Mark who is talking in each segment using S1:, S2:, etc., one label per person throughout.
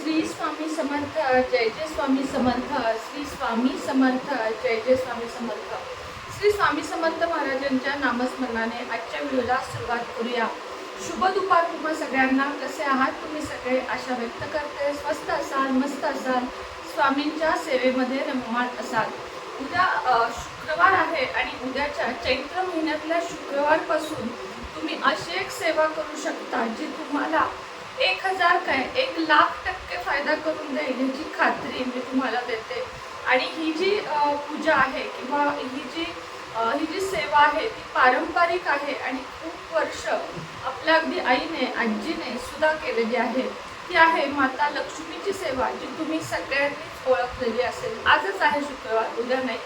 S1: श्री स्वामी समर्थ जय जय स्वामी समर्थ श्री स्वामी समर्थ जय जय स्वामी समर्थ. श्री स्वामी समर्थ महाराजांच्या नामस्मरणाने आजच्या व्हिडिओला सुरुवात करूया. शुभ दुपार तुम्हा सगळ्यांना. कसे आहात तुम्ही सगळे? आशा व्यक्त करते. स्वस्त असाल मस्त असाल. स्वामींच्या सेवेमध्ये रममाण असाल. उद्या शुक्रवार आहे आणि उद्याच्या चैत्र महिन्यातल्या शुक्रवारपासून तुम्ही अशी एक सेवा करू शकता जी तुम्हाला एक हजार काय? एक लाख टक्के फायदा करून देईल याची खात्री मी तुम्हाला देते. आणि ही जी पूजा आहे किंवा ही जी ही जी सेवा आहे ती पारंपरिक आहे आणि खूप वर्ष आपल्या अगदी आईने आजीने सुद्धा केलेली आहे. ती आहे माता लक्ष्मीची सेवा जी तुम्ही सगळ्यांनीच ओळखलेली असेल. आजच आहे शुक्रवार उद्या नाही.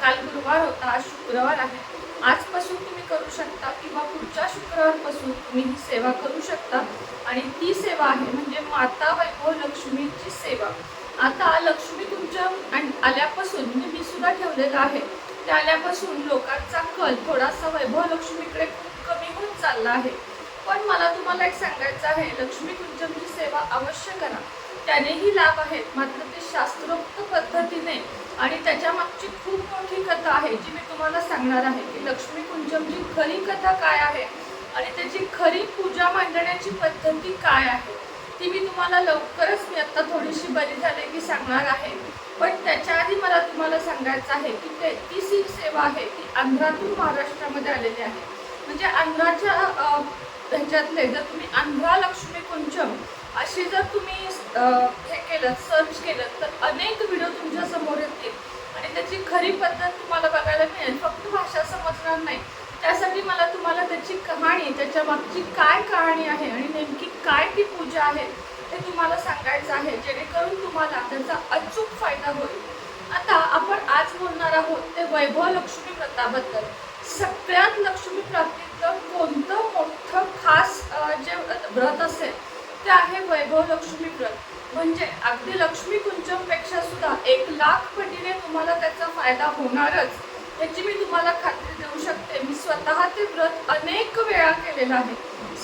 S1: काल गुरुवार होता आज शुक्रवार आहे. आजपासून तुम्ही करू शकता किंवा पुढच्या शुक्रवारपासून तुम्ही ही सेवा करू शकता. आणि ती सेवा आहे म्हणजे माता वैभव लक्ष्मीची सेवा. आता लक्ष्मी तुमच्या आणि आल्यापासून म्हणजे मी सुद्धा ठेवलेलं आहे त्या आल्यापासून लोकांचा कल थोडासा वैभव लक्ष्मीकडे खूप कमी होत चालला आहे. पण मला तुम्हाला एक सांगायचं आहे लक्ष्मी कुंजमची सेवा अवश्य करा. त्यानेही लाभ आहेत मात्र ते शास्त्रोक्त पद्धतीने आणि त्याच्या मागची खूप मोठी कथा आहे जी मी तुम्हाला सांगणार आहे की लक्ष्मी कुंजमची खरी कथा काय आहे आणि त्याची खरी पूजा मांडण्याची पद्धती काय आहे ती मी तुम्हाला लवकरच मी आत्ता थोडीशी बरी झाले की सांगणार आहे. पण त्याच्या आधी मला तुम्हाला सांगायचं आहे की ते ती सी सेवा आहे ती आंध्रातून महाराष्ट्रामध्ये आलेली आहे. म्हणजे आंध्राच्या ह्याच्यातले जर तुम्ही आंध्रा लक्ष्मी कुंजम अशी जर तुम्ही हे केलं सर्च केलं तर अनेक व्हिडिओ तुमच्यासमोर येतील. आणि त्याची खरी पद्धत तुम्हाला बघायला मिळेल. फक्त भाषा समजणार नाही. त्यासाठी मला तुम्हाला त्याची कहाणी त्याच्या मागची काय कहाणी आहे आणि नेमकी काय ती पूजा आहे ते तुम्हाला सांगायचं आहे. जेणेकरून तुम्हाला त्याचा अचूक फायदा होईल. आता आपण आज बोलणार आहोत ते वैभव लक्ष्मी व्रताबद्दल सगळ्यात लक्ष्मी प्राप्तीतलं कोणतं मोठं खास जे व्रत असेल आहे वैभव लक्ष्मी व्रत म्हणजे अगदी लक्ष्मी कुंचमपेक्षा सुद्धा एक लाख पटीने तुम्हाला त्याचा फायदा होणारच. याची मी तुम्हाला खात्री देऊ शकते. मी स्वतः ते व्रत अनेक वेळा केलेलं आहे.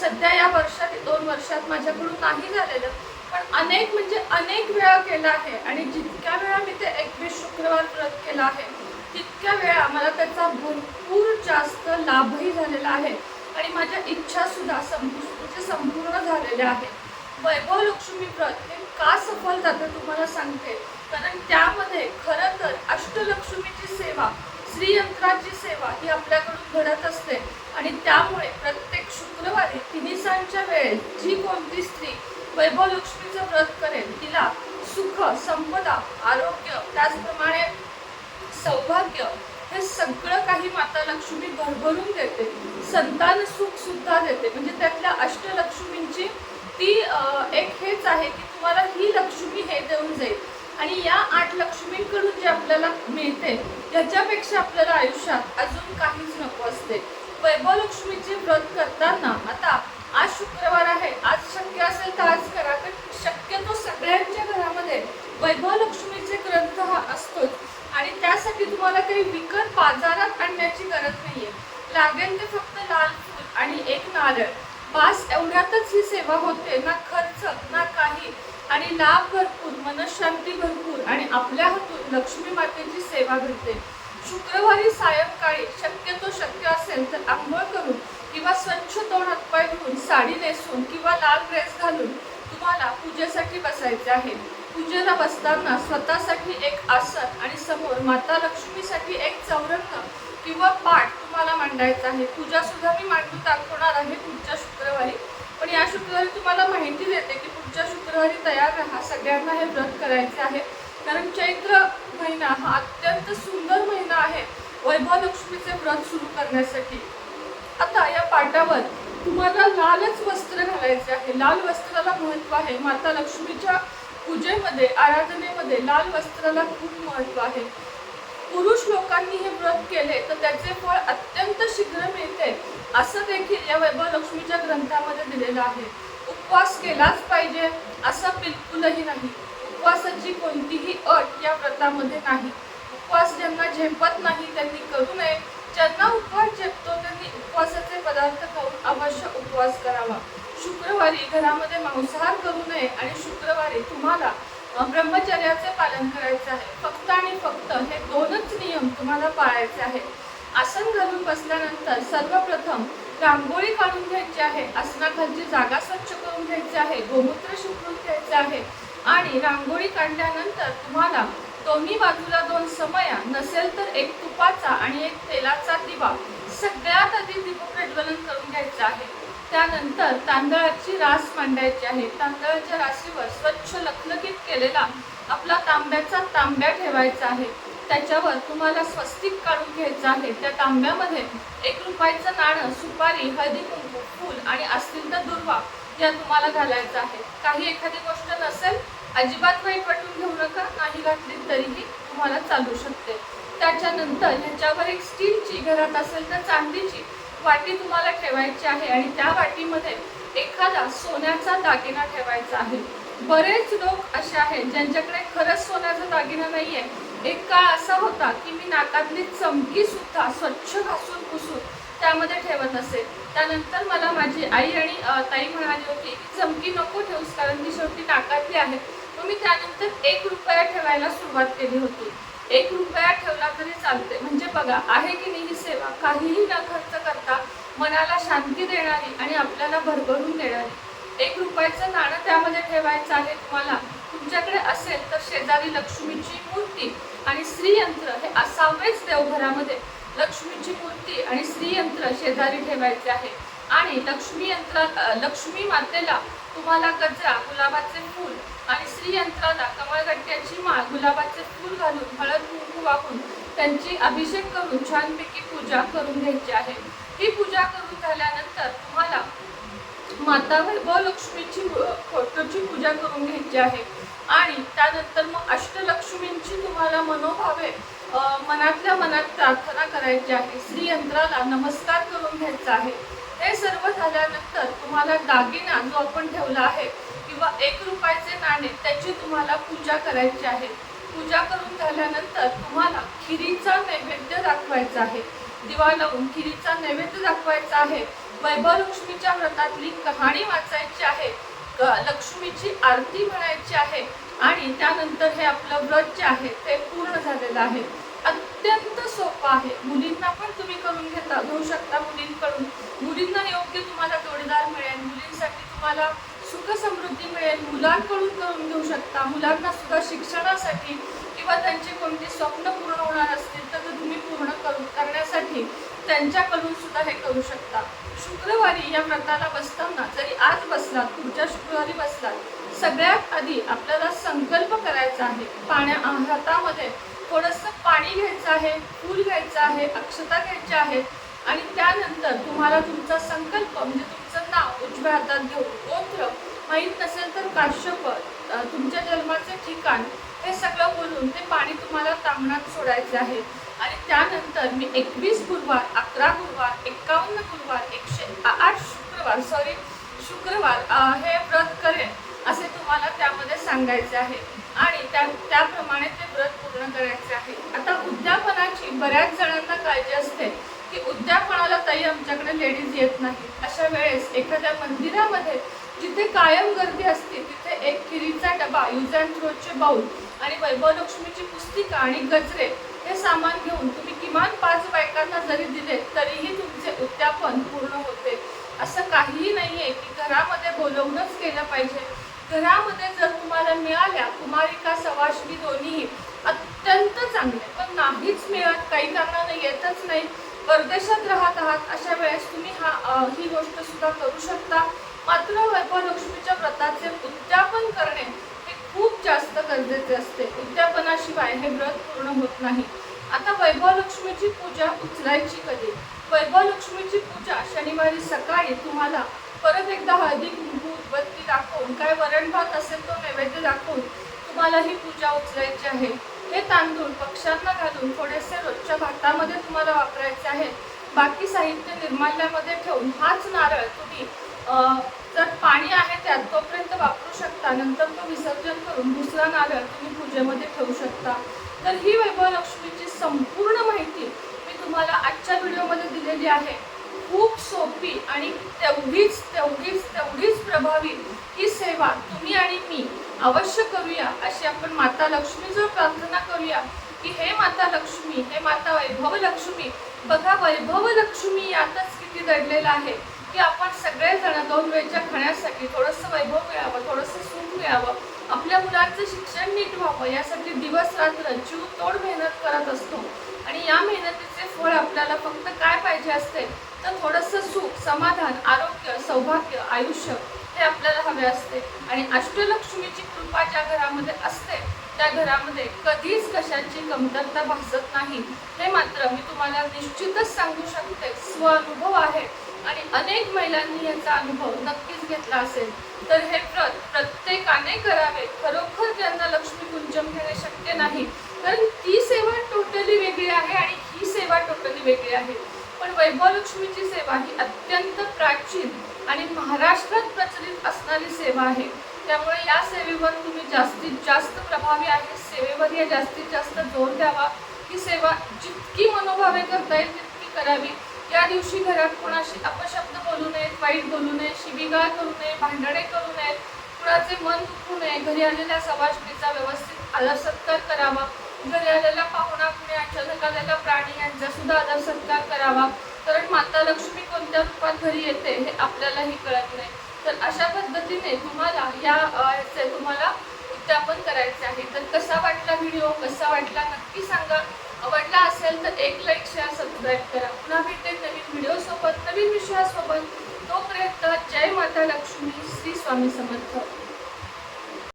S1: सध्या या वर्षात दोन वर्षात माझ्याकडून नाही झालेलं पण अनेक म्हणजे अनेक वेळा केलं आहे. आणि जितक्या वेळा मी ते एकवीस शुक्रवार व्रत केलं आहे तितक्या वेळा मला त्याचा भरपूर जास्त लाभही झालेला आहे. आणि माझ्या इच्छा सुद्धा संपू म्हणजे संपूर्ण झालेल्या आहेत. वैभव लक्ष्मी व्रत हे का सफल जातं तुम्हाला सांगते. कारण त्यामध्ये खरं तर अष्टलक्ष्मीची सेवा श्रीयंत्राची सेवा ही आपल्याकडून घडत असते. आणि त्यामुळे प्रत्येक शुक्रवारी तिन्हीसांच्या वेळेत जी कोणती स्त्री वैभव लक्ष्मीचं व्रत करेल तिला सुख संपदा आरोग्य त्याचप्रमाणे सौभाग्य हे सगळं काही माता लक्ष्मी भरभरून देते. संतान सुख सुद्धा देते. म्हणजे त्यातल्या अष्टलक्ष्मींची ती एक हेच आहे की तुम्हाला ही लक्ष्मी हे देऊन जाईल. आणि या आठ लक्ष्मींकडून जे आपल्याला मिळते याच्यापेक्षा आपल्याला आयुष्यात अजून काहीच नको असते. वैभव लक्ष्मीचे व्रत करताना आता आज शुक्रवार आहे आज शक्य असेल तर आज करा कारण शक्यतो सगळ्यांच्या घरामध्ये वैभव लक्ष्मीचे ग्रंथ हा असतोच. आणि त्यासाठी तुम्हाला काही विकत बाजारात आणण्याची गरज नाहीये. लागेल ते फक्त लाल फूल आणि एक नारळ. बास एवढ्यातच ही सेवा होते ना खर्च ना काही आणि लाभ भरपूर मनशांती भरपूर आणि आपल्या हातून लक्ष्मी मातेची सेवा घडते. शुक्रवारी सायंकाळी शक्यतो शक्य असेल तर आंघोळ करून किंवा स्वच्छ तोंड हातपाय धुवून साडी नेसून किंवा लाल ड्रेस घालून तुम्हाला पूजेसाठी बसायचे आहे. पूजेला बसताना स्वतःसाठी एक आसन आणि समोर माता लक्ष्मीसाठी एक चौरंग किंवा पाठ तुम्हाला मांडायचा आहे. पूजा सुद्धा मी मांडून दाखवणार आहे पुढच्या शुक्रवारी. पण या शुक्रवारी तुम्हाला माहिती देते की पुढच्या शुक्रवारी तयार राहा. सगळ्यांना हे व्रत करायचे आहे. कारण चैत्र महिना हा अत्यंत सुंदर महिना आहे वैभव लक्ष्मीचे व्रत सुरू करण्यासाठी. आता या पाटावर तुम्हाला लालच वस्त्र घालायचे आहे. लाल वस्त्राला महत्त्व आहे. माता लक्ष्मीच्या पूजेमध्ये आराधनेमध्ये लाल वस्त्राला खूप महत्त्व आहे. पुरुष लोकांनी हे व्रत केले तर त्याचे फळ अत्यंत शीघ्र मिळते असं देखील या वैभव लक्ष्मीच्या ग्रंथामध्ये दिलेलं आहे. उपवास केलाच पाहिजे असं बिलकुलही नाही. उपवासाची कोणतीही अट या व्रतामध्ये नाही. उपवास ज्यांना झेपत नाही त्यांनी करू नये. ज्यांना उपवास झेपतो त्यांनी उपवासाचे पदार्थ खाऊन अवश्य उपवास करावा. शुक्रवारी घरामध्ये मांसाहार करू नये आणि शुक्रवारी तुम्हाला ब्रह्मचर्याचे पालन करायचे आहे. फक्त आणि फक्त हे दोनच नियम तुम्हाला पाळायचे आहेत. आसन घालून बसल्यानंतर सर्वप्रथम रांगोळी काढून घ्यायची आहे आसनाखालची जागा स्वच्छ करून घ्यायची आहे गोमूत्र शिकवून घ्यायचे आहे आणि रांगोळी काढल्यानंतर तुम्हाला दोन्ही बाजूला दोन समया नसेल तर एक तुपाचा आणि एक तेलाचा दिवा सगळ्यात आधी दीप प्रज्वलन करून घ्यायचं आहे. त्यानंतर तांदळाची रास मांडायची आहे. तांदळाच्या राशीवर स्वच्छ लखलखीत केलेला आपला तांब्याचा तांब्या ठेवायचा आहे. त्याच्यावर तुम्हाला स्वस्तिक काढून घ्यायचं आहे. त्या तांब्यामध्ये एक रुपयाचं नाणं सुपारी हळदी कुंकू फूल आणि असतील तर दुर्वा या तुम्हाला घालायचं आहे. काही एखादी गोष्ट नसेल अजिबात वाईट वाटून घेऊ नका. नाही घातली तरीही तुम्हाला चालू शकते. त्याच्यानंतर ह्याच्यावर एक स्टीलची घरात असेल तर चांदीची वाटी तुम्हाला ठेवायची आहे आणि त्या वाटीमध्ये एखादा सोन्याचा दागिना ठेवायचा आहे. बरेच लोक असे आहेत ज्यांच्याकडे खरंच सोन्याचा दागिना नाहीये. एक काळ असा होता की मी नाकातली चमकी सुद्धा स्वच्छ घासून पुसून त्यामध्ये ठेवत असे. त्यानंतर मला माझी आई आणि ताई म्हणाली होती की चमकी नको ठेवूस कारण ती शेवटी नाकातली आहे. मग मी त्यानंतर एक रुपया ठेवायला सुरुवात केली होती. एक रुपया ठेवला तरी चालते. म्हणजे बघा आहे की नाही ही सेवा? काहीही न खर्च करता मनाला शांती देणारी आणि आपल्याला भरभरून देणारी. एक रुपयाचं नाणं त्यामध्ये ठेवायचं आहे तुम्हाला. तुमच्याकडे असेल तर शेजारी लक्ष्मीची मूर्ती आणि श्रीयंत्र हे असावेच देवघरामध्ये. लक्ष्मीची मूर्ती आणि श्रीयंत्र शेजारी ठेवायचे आहे. आणि लक्ष्मी यंत्रा लक्ष्मी मातेला तुम्हाला गजरा गुलाबाचे फूल आणि श्रीयंत्राला कमळगट्ट्याची माळ गुलाबाचे फूल घालून हळद कुंकू वाहून त्यांची अभिषेक करून छानपैकी पूजा करून घ्यायची आहे. ही पूजा करून झाल्यानंतर तुम्हाला माता वैभव लक्ष्मीची फोटोची पूजा करून घ्यायची आहे. आणि त्यानंतर मग अष्टलक्ष्मींची तुम्हाला मनोभावे मनातल्या मनात प्रार्थना करायची आहे. श्रीयंत्राला नमस्कार करून घ्यायचा आहे. हे सर्व झाल्यानंतर तुम्हाला दागिना जो आपण ठेवला आहे किंवा एक रुपयाचे नाणे त्याची तुम्हाला पूजा करायची आहे. पूजा करून झाल्यानंतर तुम्हाला खिरीचा नैवेद्य दाखवायचा आहे. दिवा लावून खिरीचा नैवेद्य दाखवायचा आहे. वैभव लक्ष्मीच्या व्रतातली कहाणी वाचायची आहे. लक्ष्मीची आरती म्हणायची आहे. आणि त्यानंतर हे आपलं व्रत जे आहे ते पूर्ण झालेलं आहे. अत्यंत सोपं आहे. मुलींना पण तुम्ही करून घेता घेऊ शकता मुलींकडून. मुलींना योग्य तुम्हाला जोडीदार मिळेल मुलींसाठी तुम्हाला सुख समृद्धी मिळेल. मुलांकडून करून घेऊ शकता. मुलांना सुद्धा शिक्षणासाठी किंवा त्यांचे कोणते स्वप्न पूर्ण होणार असतील तर ते तुम्ही पूर्ण करू करण्यासाठी त्यांच्याकडून सुद्धा हे करू शकता. शुक्रवारी या व्रताला बसताना जरी आज बसलात पुढच्या शुक्रवारी बसलात सगळ्यात आधी आपल्याला संकल्प करायचा आहे. पाण्या हातामध्ये थोडंसं पाणी घ्यायचं आहे फूल घ्यायचं आहे अक्षता घ्यायच्या आहेत आणि त्यानंतर तुम्हाला तुमचा संकल्प म्हणजे तुमचं नाव उजव्या हातात घेऊन गोत्र माहीत नसेल तर काश्यप तुमच्या जन्माचे ठिकाण हे सगळं बोलून ते पाणी तुम्हाला तांबणात सोडायचे आहे. आणि त्यानंतर मी एकवीस गुरुवार अकरा गुरुवार एकावन्न गुरुवार एकशे आठ शुक्रवार सॉरी शुक्रवार हे व्रत करेन असे तुम्हाला त्यामध्ये सांगायचे आहे. आणि त्या त्याप्रमाणे ते व्रत पूर्ण करायचे आहे. आता उद्यापनाची बऱ्याच जणांना काळजी असते की उद्यापनाला ताई आमच्याकडे लेडीज येत नाही अशा वेळेस एखाद्या मंदिरामध्ये जिथे कायम गर्दी असते तिथे एक किरीचा डबा युज अँड थ्रोचे बाऊल आणि वैभवलक्ष्मीची पुस्तिका आणि गजरे सामान घेऊन तुम्ही किमान पाच बायकांना जरी दिले तरीही तुमचे उद्यापन पूर्ण होते. असं काहीही नाही आहे की घरामध्ये बोलवूनच केलं पाहिजे. घरामध्ये जर तुम्हाला मिळाल्या कुमारिका सवाशिनी दोन्हीही अत्यंत चांगले. पण नाहीच मिळत काही कारणानं येतच नाही. परदेशात राहत आहात अशा वेळेस तुम्ही हा ही गोष्ट सुद्धा करू शकता. मात्र वैभव लक्ष्मीच्या व्रताचे उद्यापन करणे हे खूप जास्त गरजेचे असते. उद्यापनाशिवाय हे व्रत पूर्ण होत नाही. आता वैभव लक्ष्मीची पूजा उचलायची कधी? वैभव लक्ष्मीची पूजा शनिवारी सकाळी तुम्हाला परत एकदा हळदी कुंकू उदबत्ती दाखवून काय वरण भात असेल तो नैवेद्य दाखवून तुम्हाला ही पूजा उचलायची आहे. हे तांदूळ पक्ष्यांना घालून थोडेसे रोजच्या भातामध्ये तुम्हाला वापरायचे आहे बाकी साहित्य निर्माल्यामध्ये ठेवून हाच नारळ तुम्ही जर पाणी आहे त्यात तोपर्यंत वापरू शकता. नंतर तो विसर्जन करून दुसरा नारळ तुम्ही पूजेमध्ये ठेवू शकता. तर ही वैभव लक्ष्मीची संपूर्ण माहिती मी तुम्हाला आजच्या व्हिडिओमध्ये दिलेली आहे. खूप सोपी आणि तेवढीच तेवढीच तेवढीच प्रभावी ही सेवा तुम्ही आणि मी अवश्य करूया अशी आपण माता लक्ष्मीजवळ प्रार्थना करूया की हे माता लक्ष्मी हे माता वैभव लक्ष्मी बघा वैभव लक्ष्मी यातच किती दडलेलं आहे की आपण सगळेजण दोन वेळच्या खाण्यासाठी थोडंसं वैभव मिळावं थोडंसं सुख मिळावं. आपल्या मुलांचं शिक्षण नीट व्हावं यासाठी दिवस रात्र जीव तोड मेहनत करत असतो. आणि या मेहनतीचे फळ आपल्याला फक्त काय पाहिजे असते? तर थोडंसं सुख समाधान आरोग्य सौभाग्य आयुष्य हे आपल्याला हवे असते. आणि अष्टलक्ष्मीची कृपा ज्या घरामध्ये असते त्या घरामध्ये कधीच कशाची कमतरता भासत नाही. हे मात्र मी तुम्हाला निश्चितच सांगू शकते स्वअनुभव आहे. अनेक महिलांनी याचा अनुभव नक्कीच घेतला असेल. तर हे व्रत प्रत्येकाने करावे. खरोखर त्यांना लक्ष्मी कुंजम घेणे शक्य नाही. कारण ती सेवा टोटली वेगळी आहे आणि ही सेवा टोटली वेगळी आहे. पण वैभवलक्ष्मीची सेवा ही अत्यंत प्राचीन आणि महाराष्ट्रात प्रचलित असणारी सेवा आहे. त्यामुळे या सेवेवर तुम्ही जास्तीत जास्त प्रभावी आहे. सेवेवर या जास्तीत जास्त जोर द्यावा. ही सेवा जितकी मनोभावे करता येईल तितकी करावी. या दिवशी घरात कोणाशी अपशब्द बोलू नयेत वाईट बोलू नये शिबिगाळ करू नये भांडणे करू नयेत कुणाचे मन दुखू नये घरी आलेल्या सवाष्णीचा व्यवस्थित आदर सत्कार करावा घरी आलेला पाहुणा कुणी अचानक आलेला प्राणी यांचा सुद्धा आदर सत्कार करावा. कारण माता लक्ष्मी कोणत्या रूपात घरी येते हे आपल्यालाही कळत नाही. तर अशा पद्धतीने तुम्हाला या तुम्हाला उद्यापन करायचे आहे. तर कसा वाटला व्हिडिओ? कसा वाटला? नक्की सांगा. आवडला असेल तर एक लाईक शेअर सबस्क्राईब करा. पुन्हा भेटते नवीन व्हिडिओसोबत नवीन विषयासोबत. तोपर्यंत जय माता लक्ष्मी श्री स्वामी समर्थ.